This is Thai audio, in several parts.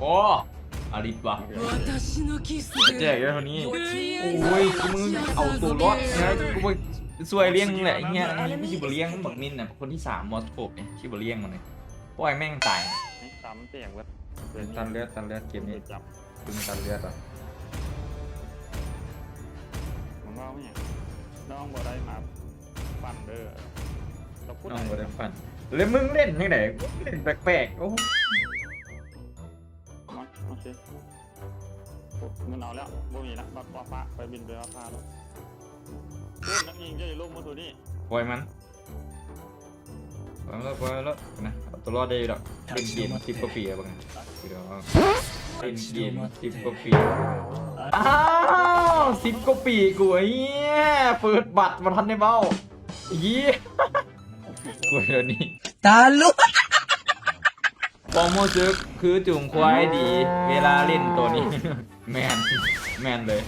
โอ้อาริบวะแจกเยอะเท่านี้ โอ้ยกูมึงเอาตัวรอดนะกูไปสวยเลี้ยงแหละอ้เงี้ยอันนี้ไม่ชิบเลี้ยงบักนินน่ะคนที่สามมอสโกบเนี่ยชิบเลี้ยงมันเลยปล่อยแม่งตายไมซ้ำเสียงเว้ยตันเลือดตันเลือดเกมนี้ตึงตันเลือดอะมันว่าไงน้องบ่ได้มาปั่นเด้อน้องบ่ได้ปั่นแล้วมึงเล่นที่ไหนเล่นแปลกๆโอ้ มาโอเคมันเอาแล้วบ่มีละบักฟ้าไปบินไปว่าฟ้าแล้วเพื่อนนักยิงจะอยู่ลงมาตัวนี้ปล่อยมันปล่อยมันแล้วปล่อยมันแล้วนะเอาตัวรอดได้อยู่ดอกเป็นเกมสิบกว่าปีแล้วบ้างเดี๋ยวเป็นเกมสิบกว่าปีอ้าวสิบกว่าปีกูไอ้เหี้ยเปิดบัตรมาทันได้เบ้าเยี่ยกูเดี๋ยวนี้ตาลุ กปอมโมซึกคือจุ่มควายดี เวลาเล่นตัวนี้ แมนแมนเลย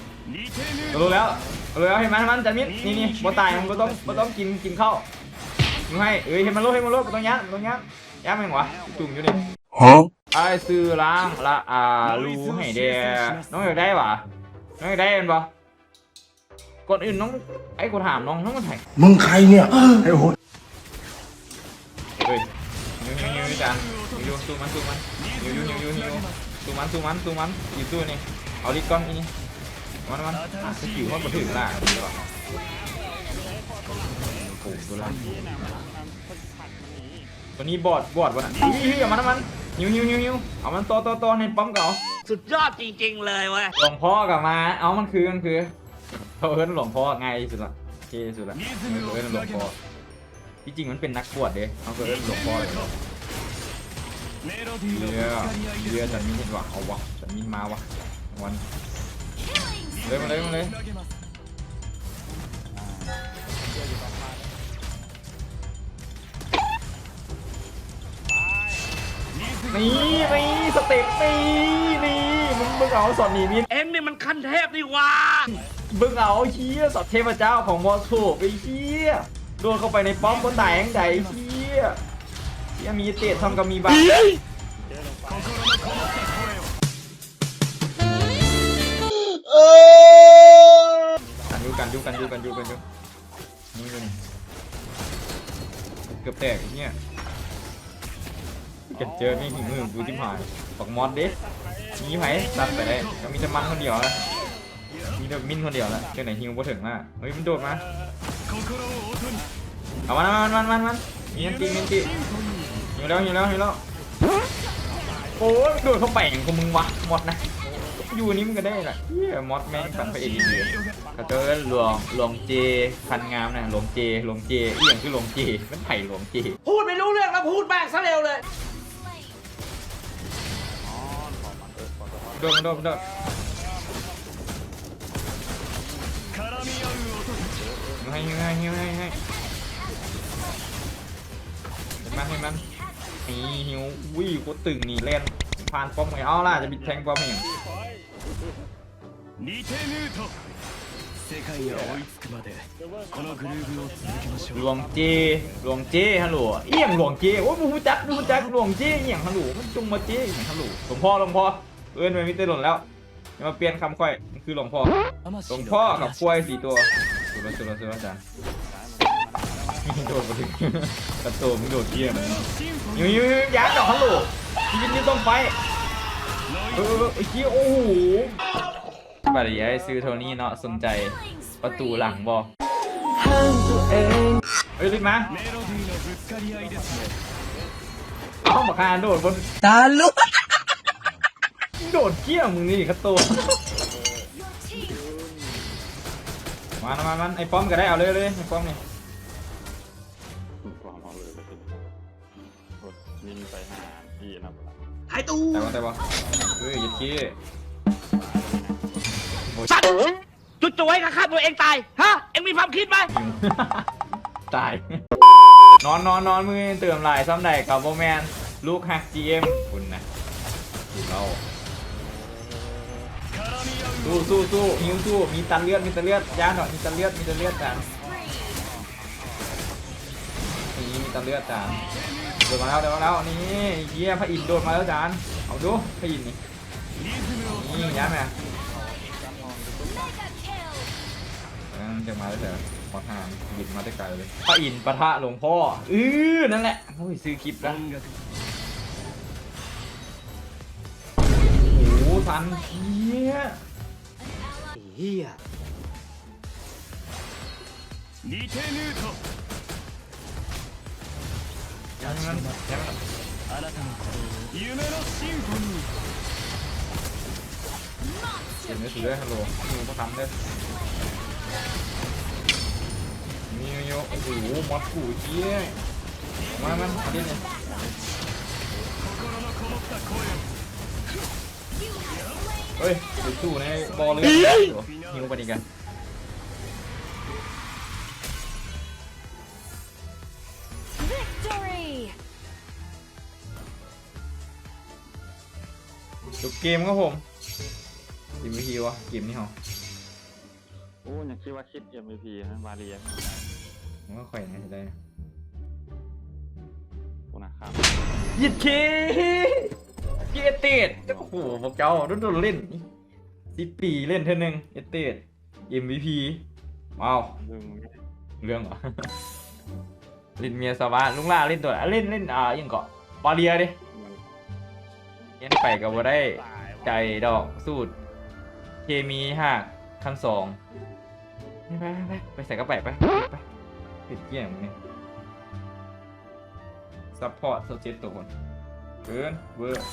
รู้แล้วรู้แล้วเห็นไหมมันจันมิดนี่นี่บ่ตายมันก็ต้องบ่ต้องกินกินข้าวมึงให้เอ้ยเห็นมันรู้เห็นมันรู้บ่ต้องยัดบ่ต้องยัดยัดแม่งวะจุ่มอยู่นี่ไอ้ซื้อล้างละอ่ารู้ให้เด้น้องอยากได้ปะน้องอยากได้เป็นปะก่อนอื่นน้องไอ้กูถามน้องน้องมันไถ่มึงใครเนี่ยไอ้โหดเฮ้ยยิวยิวยิวยิวจา นยิวยิวสู้มันสู้มันยิวยิวยิวยิวยิวสู้มันสู้มันสู้มันยิวสู้นี่เอาลิกก้อนอีนี่มันมันอะสกิลมันมาถึงล่ะดีกว่าโอ้โหตัวล่างนี่นะมันมันผัดมันนี้ตัวนี้บอดบอดวะน่ะเฮ้ยเฮ้ยเอามันเอามันยิวยิวยิวยิวเอามันโตโตโตในปั๊มเก่าสุดยอดจริงๆเลยเว้ยหลวงพ่อกลับมา เอามันคือมันคือเขาเอิ้นหลวงพ่อง่ายที่สุดละเท่ที่สุดละเขาเอิ้นหลวงพ่อที่จริงมันเป็นนักบวชเด้เขาก็เอิ้นหลวงพ่อเลย เรือเรือจันมินเห็นวะเอาวะจันมินมาวะวันเลยมาเลยมาเลยนี่นี่สเต็ปนี่นี่มึงมึงเอาสอนหนีมินเอ็งนี่มันขั้นเทพนี่หว่ามึงเอาเชี่ยสอดเทพเจ้าของมอสโคไปเชี่ยโดนเข้าไปในป้อมคนตายแห่งใดเชี่ย เชี่ยมีเตะทำกับมีบ้าเจอลงไปกันดูกันดูกันดูกันดูกันดูนี่ดูนี่เกือบแตกไอ้เนี่ยเกิดเจอนี่ถึงมือกูจิ้มหายบอกมอสเด็มีไผตัดไปได้ก็มีแต่มันคนเดียวละมีแต่มินคนเดียวละเจ้าไหนฮิวบ่ถึงละเฮ้ยมันโดดมาเอามันมันมันมันมันมีนันตีมีนันตี หิวแล้วหิวแล้วหิวแล้วโอ้ยโดดเข้าไปอย่างของมึงวะมอสนะอยู่นี่มึงก็ได้ละเฮียมอสแม่งสั่งไปเองดีเลยเขาเจอหลวงหลวงเจพันงามนะหลวงเจหลวงเจอีอย่างคือหลวงเจมันไผ่หลวงเจพูดไม่รู้เรื่องแล้วพูดแม่งซะเร็วเลยอ๋อขอมันเออขอโทษโดนโดนโดนให้ให้ให้ให้ให้ให้ นี่หิววิ่งก็ตึงนี่เล่นผ่านป้อมไงเอล่ะจะบิดแทงป้อมเองหลวงเจหลวงเจฮัลโหลเอี่ยงหลวงเจโอ้ยมูจักมูจักหลวงเจเอี่ยงฮัลโหลมันจุงมาเจเอี่ยงฮัลโหลหลวงพ่อหลวงพ่อเอื้อนไปมิเตอร์หล่นแล้วจะมาเปลี่ยนคำค่อยคือหลวงพ่อหลวงพ่อกับคล้วยสี่ตัวสุดละสุดละสุดละจ้ะ โดดมาถึงกระโตมึงโดดเยี่ยมยูยูยักษ์ดอกฮัลโหลยืนยืนต้องไปเออไอ้เกี้ยโอ้โหบัตรยายซื้อโทนี่เนาะสนใจประตูหลังบอเฮ้ยลิมะเข้ามาคานโดดบนตาลุกโดดเกี้ยมึงนี่กระโตมามามันไอ้ป้อมก็ได้เอาเลยเลยไอ้ป้อมเนี่ย ยิงไปหาพี่นะหายตูแต่ว่าแต่ว่าเฮ้ยอย่าขี้สัตว์จุดจุยกับฆ่าตัวเองตาย ฮะ เอ็งมีความคิดไหมหิวตาย นอนนอนนอนมือเติมลายซ้ำใดกับโบแมน ลูกฮัก GM คุณนะดูเราสู้สู้สู้หิวสู้มีตันเลือดมีตันเลือดยาหน่อยมีตันเลือดมีตันเลือดจานนี่ จะเลือดจานโดนมาแล้วโดนมาแล้วนี่เยี่ยพระอินทร์โดนมาแล้วจานเอาดูพระอินทร์นี่นี่ยัดไหมจะมาแล้วแต่ขอทานบินมาได้ไกลเลยพระอินทร์ปะทะหลวงพ่ออือนั่นแหละโอ้ยซื้อคลิปแล้วโอ้สันเฮียเฮีย リテヌート ยังมันยังมัน あなたの夢のシンフォニー เห็นไม่ถือด้วยฮัลโหลดูประคำด้วยมีโยโอ้โหมอสกูเจี๊ยมามันมาดิเนี่ย 心のこもった声を เฮ้ยไปสู้ในบอลเลยหิวปฏิกัน จบเกมครับผมทีมวิธีวะเกมนี้เหรอโอ้ยังคิดว่าคิด MVP นะมาเรียผมก็ค่อยนะจะได้นะโอ้นะครับยิดเคเกเตดโอ้โหพวกเจ้าโดนๆเล่นสิบปีเล่นเท่านึงเอเตด MVP ว้าวดึงเรื่องเหรอเล่นเมียสวาลุงล่าเล่นตัวอะเล่นเล่นอ่ายังเกาะบาเลียดิ ยันไปกับว่าได้ใจดอกสูตร เคมีหักขั้นสองไปไปไปไปใส่กระไปไปไปผิดเกี่ยงนี่ซัพพอร์ตโซเชียลตัวคนเกินเวอร์